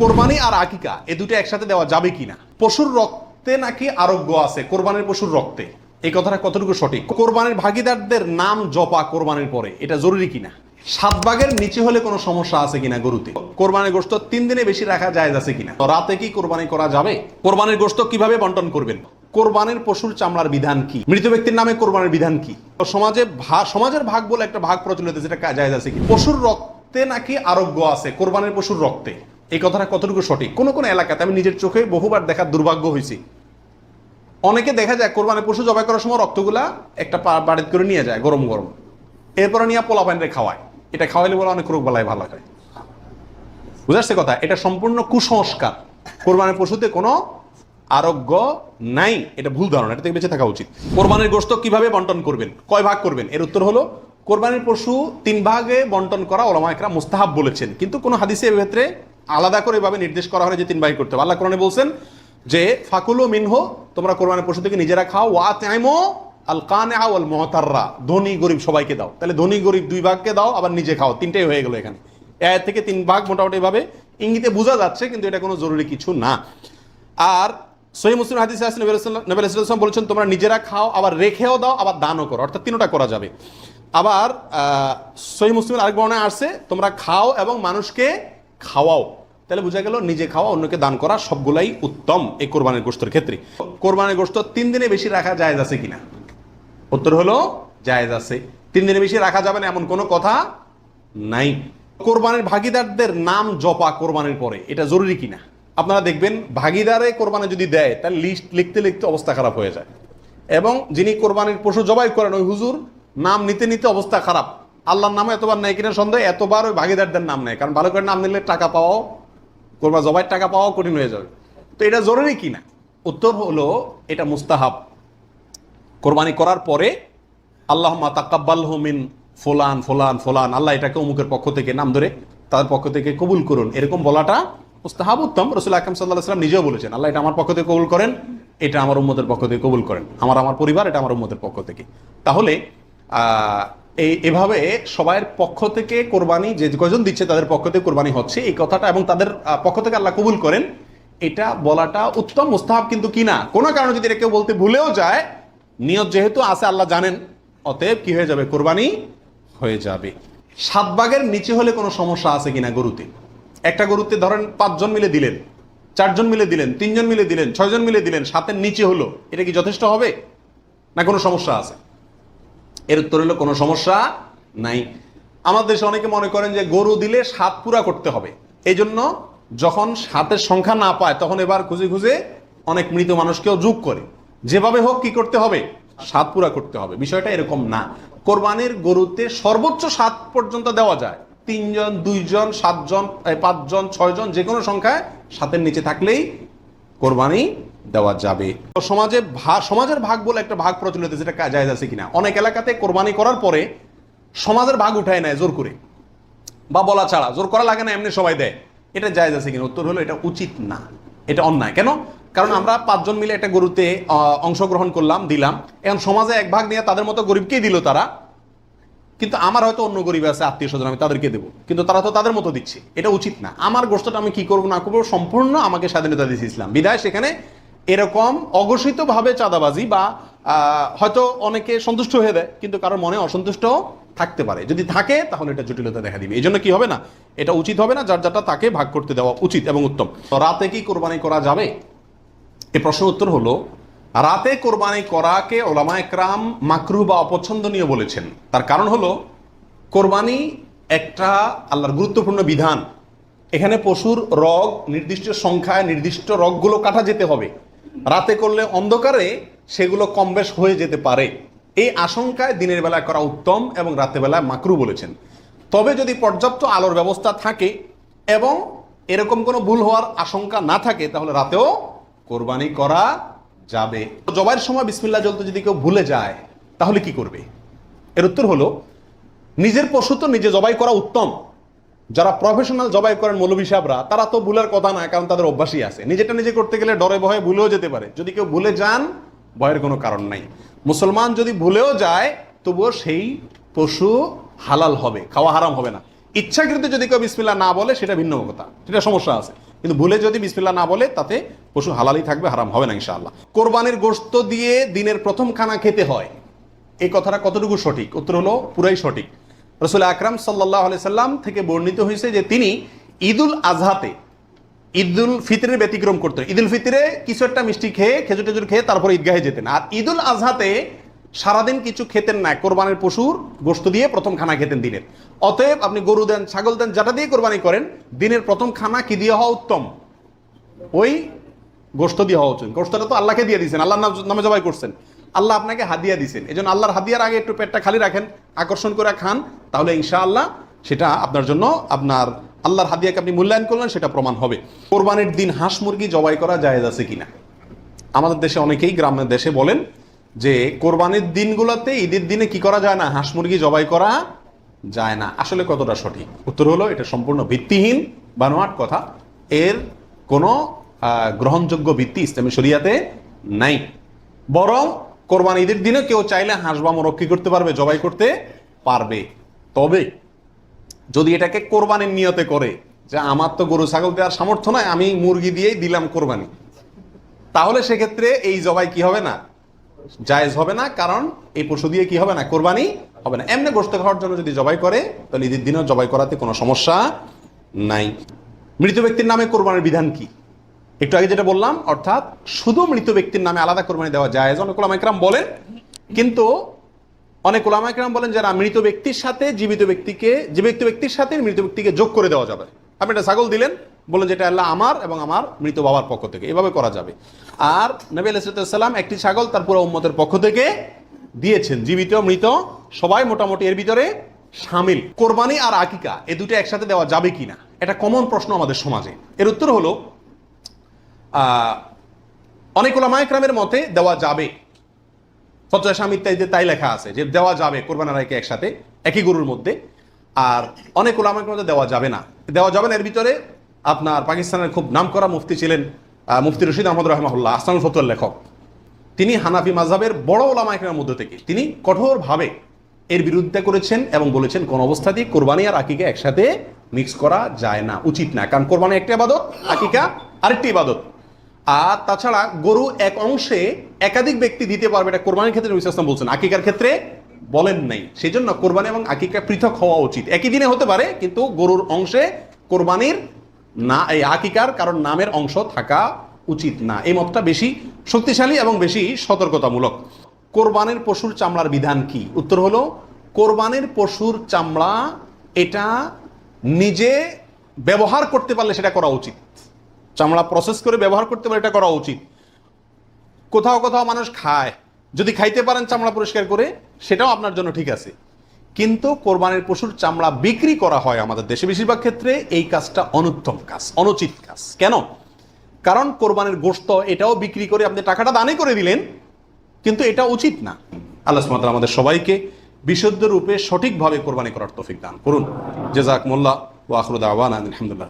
কোরবানি আর আকিকা, এ দুটো একসাথে দেওয়া যাবে কিনা? পশুর রক্তে নাকি আরোগ্য আছে? কোরবানির পশুর রক্তে। এই কথাটা কতটুকু সঠিক? কোরবানির ভাগিদারদের নাম জপা কোরবানির পরে, এটা জরুরি কিনা? সাত ভাগের নিচে হলে কোনো সমস্যা আছে কিনা গরুতে? কোরবানির গোস্ত তিন দিনে বেশি রাখা যায় আছে কিনা? রাতে কি কোরবানি করা যাবে? কোরবানির গোস্ত কীভাবে বন্টন করবেন? কোরবানির পশুর চামড়ার বিধান কি? মৃত ব্যক্তির নামে কোরবানির বিধান কি? সমাজে সমাজের ভাগ বলে একটা ভাগ প্রচলিত যেটা জায়জ আছে কি পশুর রক্তে নাকি আরোগ্য আছে? কোরবানির পশুর রক্তে। এই কথাটা কতটুকু সঠিক? কোন কোন এলাকাতে আমি নিজের চোখে বহুবার দেখার দুর্ভাগ্য হয়েছি। অনেকে দেখা যায় কোরবানির পশু জবাই করার সময় রক্তগুলা একটা বাড়িতে করে নিয়ে যায় গরম গরম। এরপরে নিয়ে পোলা পানিরে খাওয়ায়। এটা খাওয়াইলে বলে অনেক রোগ বালাই ভালো হয়। বুঝাচ্ছে কথা? এটা সম্পূর্ণ কুসংস্কার। কোরবানির পশুতে কোনো আরোগ্য নাই। এটা ভুল ধারণা এটা থেকে বেঁচে থাকা উচিত। কোরবানির গোস্ত কীভাবে বন্টন করবেন? কয় ভাগ করবেন? এর উত্তর হলো, কোরবানির পশু তিন ভাগে বন্টন করা ওলামা একরা মুস্তাহাব বলেছেন। কিন্তু কোনো হাদিসে ক্ষেত্রে আলাদা করে এভাবে নির্দেশ করা হয় যে তিন ভাগ করতে হবে। আল্লাহ কোরআনে বলছেন যে, ফাকুলো মিনহো, তোমরা কোরবানির পশু থেকে নিজেরা খাও ওয়া তাইমো আল কানে আল মহতাররা ধনী, গরিব সবাইকে দাও। তাহলে ধনী, গরিব দুই ভাগকে দাও, আবার নিজে খাও। তিনটাই হয়ে গেল এখানে। এর থেকে তিন ভাগ মোটামুটি ভাবে ইঙ্গিতে বোঝা যাচ্ছে, কিন্তু এটা কোনো জরুরি কিছু না। আর সহি মুসলিম হাদিস আছে, নবী বলেছেন, তোমরা নিজেরা খাও, আবার রেখেও দাও, আবার দানও করো। অর্থাৎ তিনটা করা যাবে। আবার সহি মুসলিম আরেক বর্ণায় আসছে, তোমরা খাও এবং মানুষকে খাওয়াও। তাহলে বোঝা গেল নিজে খাওয়া অন্যকে দান করা সবগুলাই উত্তম এই কোরবানির গোষ্ঠের ক্ষেত্রে। কোরবানির গোষ্ঠ তিন দিনে বেশি রাখা জায়েজ আছে কিনা? উত্তর হলো জায়েজ আছে। তিন দিনের বেশি রাখা যাবে না এমন কোনো কথা নাই। কোরবানির ভাগিদারদের নাম জপা কোরবানির পরে, এটা জরুরি কিনা? আপনারা দেখবেন ভাগিদারে কোরবানি যদি দেয় তার লিস্ট লিখতে লিখতে অবস্থা খারাপ হয়ে যায়। এবং যিনি কোরবানির পশু জবাই করেন, ওই হুজুর নাম নিতে নিতে অবস্থা খারাপ। আল্লাহর নামে এতবার নেয় কিনা সন্দেহ, এতবার ওই ভাগিদারদের নাম নেয়। কারণ ভালো করে নাম নিলে টাকা পাওয়াও কোরবান জবাইয়ের টাকা পাওয়াও কঠিন হয়ে যাবে। তো এটা জরুরি কিনা উত্তর হলো, এটা মুস্তাহাব। কোরবানি করার পরে আল্লাহ তাকাব্বাল মিন ফোলান ফোলান ফোলান। আল্লাহ এটাকে অমুকের পক্ষ থেকে নাম ধরে তাদের পক্ষ থেকে কবুল করুন। এরকম বলাটা মুস্তাহাব উত্তম। রসুল আকরম সাল্লাহ সাল্লাম নিজেও বলেছেন, আল্লাহ এটা আমার পক্ষ থেকে কবুল করেন, এটা আমার উম্মতের পক্ষ থেকে কবুল করেন। আমার আমার পরিবার, এটা আমার উম্মতের পক্ষ থেকে। তাহলে এই এভাবে সবাইয়ের পক্ষ থেকে কোরবানি যে কজন দিচ্ছে তাদের পক্ষ থেকে কোরবানি হচ্ছে, এই কথাটা এবং তাদের পক্ষ থেকে আল্লাহ কবুল করেন, এটা বলাটা উত্তম, মুস্তাহাব কিন্তু কি না? কোনো কারণে যদি এটা কেউ বলতে ভুলেও যায়, নিয়ত যেহেতু আছে, আল্লাহ জানেন, অতএব কি হয়ে যাবে? কোরবানি হয়ে যাবে। সাত ভাগের নিচে হলে কোনো সমস্যা আছে কিনা গরুতে? একটা গরুতে ধরেন পাঁচজন মিলে দিলেন, চারজন মিলে দিলেন, তিনজন মিলে দিলেন, ছয়জন মিলে দিলেন, সাতের নিচে হলো, এটা কি যথেষ্ট হবে? না কোনো সমস্যা আছে? এর উত্তর হলো, কোনো সমস্যা নাই। আমাদের দেশে অনেকে মনে করেন যে গরু দিলে সাত পুরা করতে হবে। এই জন্য যখন সাতের সংখ্যা না পায়, তখন এবার খুঁজে খুঁজে অনেক মৃত মানুষকেও যোগ করে। যেভাবে হোক কি করতে হবে? সাত পুরা করতে হবে। বিষয়টা এরকম না। কোরবানির গরুতে সর্বোচ্চ সাত পর্যন্ত দেওয়া যায়। তিনজন, দুইজন, সাতজন পাঁচজন, ছয়জন যে কোনো সংখ্যায় সাতের নিচে থাকলেই কোরবানি দেওয়া যাবে। সমাজে ভা- সমাজের ভাগ বলে একটা ভাগ প্রচলিত, যেটা কা- আছে কিনা? অনেক এলাকাতে কোরবানি করার পরে সমাজের ভাগ উঠায় নেয় জোর করে। বা বলা ছাড়া, জোর করা লাগে না, এমনি সবাই দেয়। এটা জায়েজ আছে কিনা? উত্তর হলো এটা উচিত না। এটা অন্যায়। কেন? কারণ আমরা পাঁচজন মিলে একটা গরুতে অংশগ্রহণ করলাম, দিলাম। এখন সমাজে এক ভাগ নিয়ে তাদের মতো গরিবকেই দিল তারা। কিন্তু আমার হয়তো অন্য গরিব আছে, আত্মীয় স্বজন, আমি তাদেরকে দেবো। কিন্তু তারা তো তাদের মতো দিচ্ছে। এটা উচিত না। আমার গোষ্ঠটা আমি কি করব, না করব, সম্পূর্ণ আমাকে স্বাধীনতা দিয়েছে ইসলাম। বিদায়, সেখানে এরকম অঘোষিতভাবে চাঁদাবাজি বা হয়তো অনেকে সন্তুষ্ট হয়ে দেয়, কিন্তু কারোর মনে অসন্তুষ্ট থাকতে পারে। যদি থাকে, তাহলে এটা জটিলতা দেখা দিবে। এই জন্য কি হবে না? এটা উচিত হবে না, যার যারটা তাকে ভাগ করতে দেওয়া উচিত এবং উত্তম। রাতে কি কোরবানি করা যাবে? এ প্রশ্ন উত্তর হলো, রাতে কোরবানি করাকে ওলামা একরাম মাকরু বা অপছন্দনীয় বলেছেন। তার কারণ হলো, কোরবানি একটা আল্লাহর গুরুত্বপূর্ণ বিধান। এখানে পশুর রগ, নির্দিষ্ট সংখ্যায় নির্দিষ্ট রগগুলো কাটা যেতে হবে। রাতে করলে অন্ধকারে সেগুলো কম বেশ হয়ে যেতে পারে। এই আশঙ্কায় দিনের বেলায় করা উত্তম এবং রাতের বেলায় মাকরু বলেছেন। তবে যদি পর্যাপ্ত আলোর ব্যবস্থা থাকে এবং এরকম কোনো ভুল হওয়ার আশঙ্কা না থাকে, তাহলে রাতেও কোরবানি করা যাবে। জবাইয়ের সময় বিসমিল্লাহ জ্বলতে যদি কেউ ভুলে যায়, তাহলে কি করবে? এর উত্তর হলো, নিজের পশু তো নিজে জবাই করা উত্তম। যারা প্রফেশনাল জবাই করেন মৌলবী সাহেবরা, তারা তো ভুলের কথা না কারণ তাদের অভ্যাসই আছে। নিজেটা নিজে করতে গেলে ডরে ভয়ে ভুলেও যেতে পারে। যদি কেউ ভুলে যান, ভয়ের কোনো কারণ নাই। মুসলমান যদি ভুলেও যায়, তবুও সেই পশু হালাল হবে, খাওয়া হারাম হবে না। ইচ্ছাকৃত যদি কেউ বিসমিল্লাহ না বলে, সেটা ভিন্ন কথা। সেটা সমস্যা আছে। কিন্তু ভুলে যদি বিসমিল্লাহ না বলে, তাতে পশু হালালই থাকবে, হারাম হবে না, ইনশাআল্লাহ। কোরবানির গোস্ত দিয়ে দিনের প্রথম খানা খেতে হয়। এই কথাটা কতটুকু সঠিক? উত্তর হলো, পুরাই সঠিক। রসুল আকরাম সাল্লাহ সাল্লাম থেকে বর্ণিত হয়েছে যে তিনি ঈদুল আজহাতে, ঈদুল ফিতরের ব্যতিক্রম করতেন। ঈদুল ফিতরে কিছু একটা মিষ্টি খেয়ে, খেজুর টেজুর খেয়ে তারপর ঈদগাহে যেতেন। আর ঈদুল আজহাতে সারাদিন কিছু খেতেন না, কোরবানির পশুর গোস্ত দিয়ে প্রথম খানা খেতেন দিনের। অতএব আপনি গরু দেন, ছাগল দেন, যেটা দিয়ে কোরবানি করেন, দিনের প্রথম খানা কি দিয়ে হওয়া উত্তম? ওই গোস্ত দিয়ে হওয়া উচিত। গোস্তটা তো আল্লাহকে দিয়ে দিয়েছেন আল্লাহ নাম- জবাই করছেন। আল্লাহ আপনাকে হাদিয়া দিয়েছেন এই জন্য আল্লাহর হাদিয়ার আগে একটু পেটটা খালি রাখেন, আকর্ষণ করে খান, তাহলে ইনশাআল্লাহ সেটা আপনার জন্য আপনার আল্লাহর হাদিয়াকে আপনি মূল্যায়ন করলেন, সেটা প্রমাণ হবে। কোরবানির দিন হাঁস মুরগি জবাই করা জায়েজ আছে কিনা? আমাদের দেশে অনেকেই গ্রামের দেশে বলেন যে, কোরবানির দিনগুলোতে ঈদের দিনে কি করা যায় না? হাঁস মুরগি জবাই করা যায় না। আসলে কতটা সঠিক? উত্তর হলো, এটা সম্পূর্ণ ভিত্তিহীন বানোয়াট কথা। এর কোনো গ্রহণযোগ্য ভিত্তি ইসলামী শরিয়াতে নাই। বরং কোরবানি ঈদের দিনে কেউ চাইলে হাঁস বা মোরগ করতে পারবে, জবাই করতে পারবে। তবে যদি এটাকে কোরবানির নিয়তে করে যে আমার তো গরু, ছাগল দেওয়ার সামর্থ্য নয় আমি মুরগি দিয়েই দিলাম কোরবানি, তাহলে সেক্ষেত্রে এই জবাই কি হবে না? জায়েজ হবে না, কারণ এই পশু দিয়ে কি হবে না? কোরবানি হবে না। এমনি গোস্ত খাওয়ার জন্য যদি জবাই করে, তাহলে ঈদের দিনেও জবাই করাতে কোনো সমস্যা নাই। মৃত ব্যক্তির নামে কোরবানির বিধান কি? একটু আগে যেটা বললাম, অর্থাৎ শুধু মৃত ব্যক্তির নামে আলাদা কোরবানি দেওয়া জায়েজ। অনেক ওলামাইকরাম বলেন, কিন্তু অনেক ওলামাইকরাম বলেন যারা মৃত ব্যক্তির সাথে জীবিত ব্যক্তিকে, জীবিত ব্যক্তির সাথে মৃত ব্যক্তিকে যোগ করে দেওয়া যাবে। আপনি একটা ছাগল দিলেন, বললেন যেটা আল্লাহ আমার এবং আমার মৃত বাবার পক্ষ থেকে। এভাবে করা যাবে। আর নবী আলাইসাল্লাম একটি ছাগল তার পুরো উম্মতের পক্ষ থেকে দিয়েছেন। জীবিত, মৃত, সবাই মোটামুটি এর ভিতরে সামিল। কোরবানি আর আকিকা, এ দুটো একসাথে দেওয়া যাবে কিনা? এটা কমন প্রশ্ন আমাদের সমাজে। এর উত্তর হলো অনেক ওলামায়করামের মতে দেওয়া যাবে। ফতোয়া স্বামী ইত্যাদিতে তাই লেখা আছে যে দেওয়া যাবে কোরবান একসাথে, একই গরুর মধ্যে। আর অনেক ওলামায়কের মধ্যে দেওয়া যাবে না। দেওয়া যাবে না, এর ভিতরে আপনার পাকিস্তানের খুব নামকরা মুফতি ছিলেন মুফতি রশিদ আহমদ রহমাহুল্লাহ আসানুল ফতুয়ার লেখক। তিনি হানাফি মাযহাবের বড় ওলামায়কের মধ্যে থেকে, তিনি কঠোরভাবে এর বিরুদ্ধে করেছেন এবং বলেছেন, কোন অবস্থাতেই কোরবানি আর আকিকা একসাথে মিক্স করা যায় না, উচিত না। কারণ কোরবানি একটি আবাদত, আকিকা আরেকটি ইবাদত আর তাছাড়া গরু এক অংশে একাধিক ব্যক্তি দিতে পারবে, এটা কোরবানির ক্ষেত্রে নবী বলছেন। আকিকার ক্ষেত্রে বলেন নাই। সেই জন্য কোরবানি এবং আকিকা পৃথক হওয়া উচিত। একই দিনে হতে পারে, কিন্তু গরুর অংশে কোরবানির না, এই আকিকার কারণ নামের অংশ থাকা উচিত না। এই মতটা বেশি শক্তিশালী এবং বেশি সতর্কতামূলক। কোরবানির পশুর চামড়ার বিধান কি? উত্তর হলো, কোরবানির পশুর চামড়া এটা নিজে ব্যবহার করতে পারলে সেটা করা উচিত। চামড়া প্রসেস করে ব্যবহার করতে পারলে এটা করা উচিত। কোথাও কোথাও মানুষ খায়। যদি খাইতে পারেন চামড়া পরিষ্কার করে, সেটাও আপনার জন্য ঠিক আছে। কিন্তু কোরবানির পশুর চামড়া বিক্রি করা হয় আমাদের দেশে বেশিরভাগ ক্ষেত্রে, এই কাজটা অনুত্তম কাজ, অনুচিত কাজ। কেন? কারণ কোরবানির গোশত এটাও বিক্রি করে আপনি টাকাটা দানে করে দিলেন, কিন্তু এটা উচিত না। আল্লাহ সুমাত আমাদের সবাইকে বিশুদ্ধ রূপে সঠিকভাবে কোরবানি করার তৌফিক দান করুন। জেজাক মোল্লা ও আখরুদ আওয়ান আলহামদুলিল্লাহ।